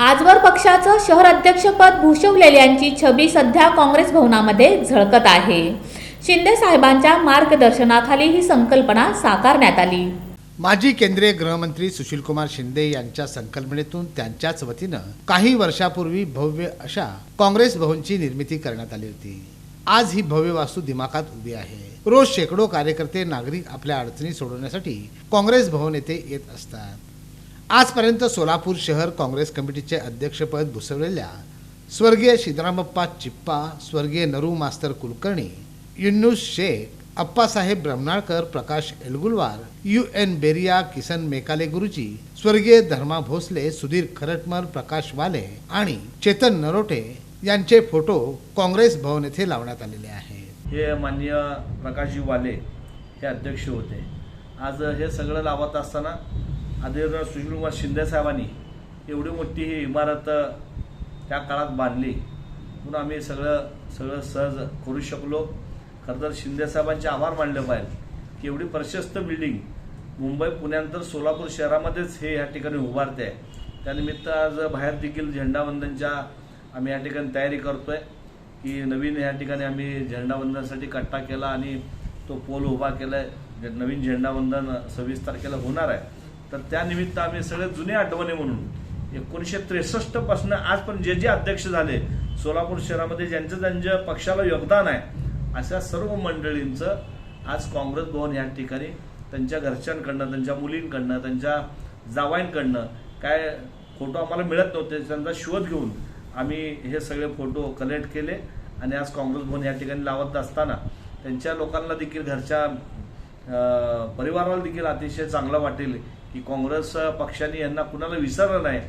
आजवर पक्षाचं शहर अध्यक्षपद भूषवलेल्यांची छबी सध्या काँग्रेस भवनामध्ये झळकत आहे. शिंदे साहेबांच्या मार्गदर्शनाखाली ही संकल्पना साकारण्यात आली. माजी केंद्रीय गृहमंत्री सुशीलकुमार शिंदे यांच्या संकल्पनेतून त्यांच्याच वतीनं काही वर्षापूर्वी भव्य अशा काँग्रेस भवनची निर्मिती करण्यात आली होती. आज ही भव्य वास्तू दिमाखात उभी आहे. रोज शेकडो कार्यकर्ते नागरिक आपल्या अडचणी सोडवण्यासाठी काँग्रेस भवन येथे येत असतात. आजपर्यंत सोलापूर शहर काँग्रेस कमिटीचे अध्यक्षपद भुसवलेल्या स्वर्गीय सिद्धरामप्पा चिप्पा स्वर्गीय नरू मास्तर कुलकर्णी युन्नूस शेख अप्पासाहेब ब्रह्मणाळकर प्रकाश एलगुलवार यू एन बेरिया किसन मेकाले गुरुजी स्वर्गीय धर्मा भोसले सुधीर खरटमर प्रकाश वाले आणि चेतन नरोटे यांचे फोटो काँग्रेस भवन येथे लावण्यात आलेले आहेत. हे माननीय प्रकाशजी वाले हे अध्यक्ष होते. आज हे सगळं लावत असताना आदरणीय सुशीलकुमार शिंदे साहेबांनी एवढी मोठी ही इमारत त्या काळात बांधली. म्हणून आम्ही सगळं सगळं सहज करू शकलो. खरं तर शिंदे साहेबांचे आभार मानले पाहिजे की एवढी प्रशस्त बिल्डिंग मुंबई पुण्यानंतर सोलापूर शहरामध्येच हे या ठिकाणी उभारते. आहे त्यानिमित्त आज बाहेर देखील झेंडावंदनच्या आम्ही या ठिकाणी तयारी करतोय की नवीन या ठिकाणी आम्ही झेंडावंदनासाठी कट्टा केला आणि तो पोल उभा केला जे नवीन झेंडावंदन सव्वीस तारखेला होणार आहे. तर त्यानिमित्त आम्ही सगळे जुने आठवणी म्हणून एकोणीसशे त्रेसष्टपासून आज पण जे जे अध्यक्ष झाले सोलापूर शहरामध्ये ज्यांचं ज्यांच्या पक्षाला योगदान आहे अशा सर्व मंडळींचं आज काँग्रेस भवन या ठिकाणी त्यांच्या घरच्यांकडनं त्यांच्या मुलींकडनं त्यांच्या जावाईंकडनं काय फोटो आम्हाला मिळत नव्हते त्यांचा शोध घेऊन आम्ही हे सगळे फोटो कलेक्ट केले. आणि आज काँग्रेस भवन या ठिकाणी लावत असताना त्यांच्या लोकांना देखील घरच्या परिवाराला देखील अतिशय चांगलं वाटेल की काँग्रेस पक्षाने यांना कुणाला विसरलं नाही.